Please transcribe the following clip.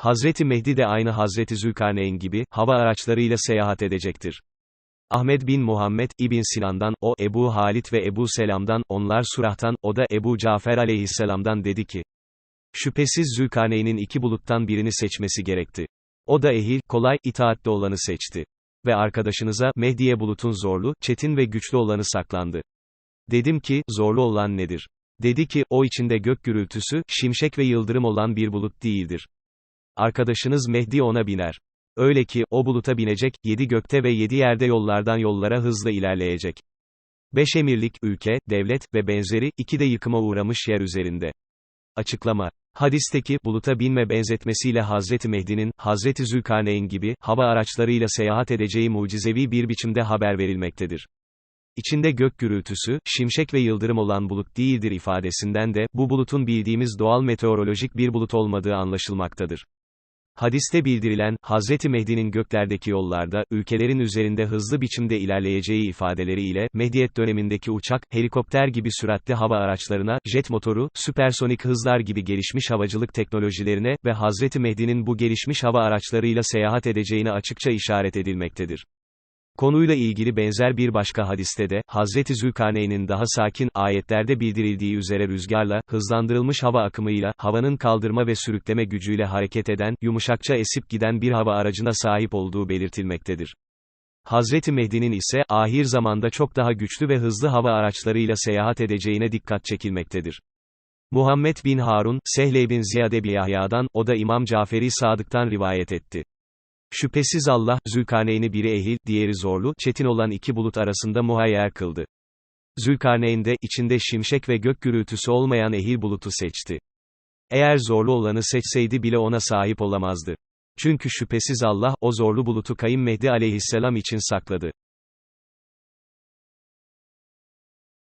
Hazreti Mehdi de aynı Hazreti Zülkarneyn gibi, hava araçlarıyla seyahat edecektir. Ahmed bin Muhammed, İbn Sinan'dan, o, Ebu Halit ve Ebu Selam'dan, onlar Surah'tan, o da Ebu Cafer aleyhisselamdan dedi ki, Şüphesiz Zülkarneyn'in iki buluttan birini seçmesi gerekti. O da ehil, kolay, itaatli olanı seçti. Ve arkadaşınıza, Mehdi'ye bulutun zorlu, çetin ve güçlü olanı saklandı. Dedim ki, zorlu olan nedir? Dedi ki, o içinde gök gürültüsü, şimşek ve yıldırım olan bir bulut değildir. Arkadaşınız Mehdi ona biner. Öyle ki, o buluta binecek, yedi gökte ve yedi yerde yollardan yollara hızla ilerleyecek. Beş emirlik, ülke, devlet ve benzeri, iki de yıkıma uğramış yer üzerinde. Açıklama. Hadisteki, buluta binme benzetmesiyle Hazreti Mehdi'nin, Hazreti Zülkarneyn gibi, hava araçlarıyla seyahat edeceği mucizevi bir biçimde haber verilmektedir. İçinde gök gürültüsü, şimşek ve yıldırım olan bulut değildir ifadesinden de, bu bulutun bildiğimiz doğal meteorolojik bir bulut olmadığı anlaşılmaktadır. Hadiste bildirilen, Hazreti Mehdi'nin göklerdeki yollarda, ülkelerin üzerinde hızlı biçimde ilerleyeceği ifadeleri ile, Mehdiyet dönemindeki uçak, helikopter gibi süratli hava araçlarına, jet motoru, süpersonik hızlar gibi gelişmiş havacılık teknolojilerine ve Hazreti Mehdi'nin bu gelişmiş hava araçlarıyla seyahat edeceğine açıkça işaret edilmektedir. Konuyla ilgili benzer bir başka hadiste de, Hazreti Zülkarneyn'in daha sakin, ayetlerde bildirildiği üzere rüzgarla, hızlandırılmış hava akımıyla, havanın kaldırma ve sürükleme gücüyle hareket eden, yumuşakça esip giden bir hava aracına sahip olduğu belirtilmektedir. Hazreti Mehdi'nin ise, ahir zamanda çok daha güçlü ve hızlı hava araçlarıyla seyahat edeceğine dikkat çekilmektedir. Muhammed bin Harun, Sehle bin Ziyade bin Yahya'dan, o da İmam Caferi Sadık'tan rivayet etti. Şüphesiz Allah, Zülkarneyn'i biri ehil, diğeri zorlu, çetin olan iki bulut arasında muhayyer kıldı. Zülkarneyn de, içinde şimşek ve gök gürültüsü olmayan ehil bulutu seçti. Eğer zorlu olanı seçseydi bile ona sahip olamazdı. Çünkü şüphesiz Allah, o zorlu bulutu Kayın Mehdi aleyhisselam için sakladı.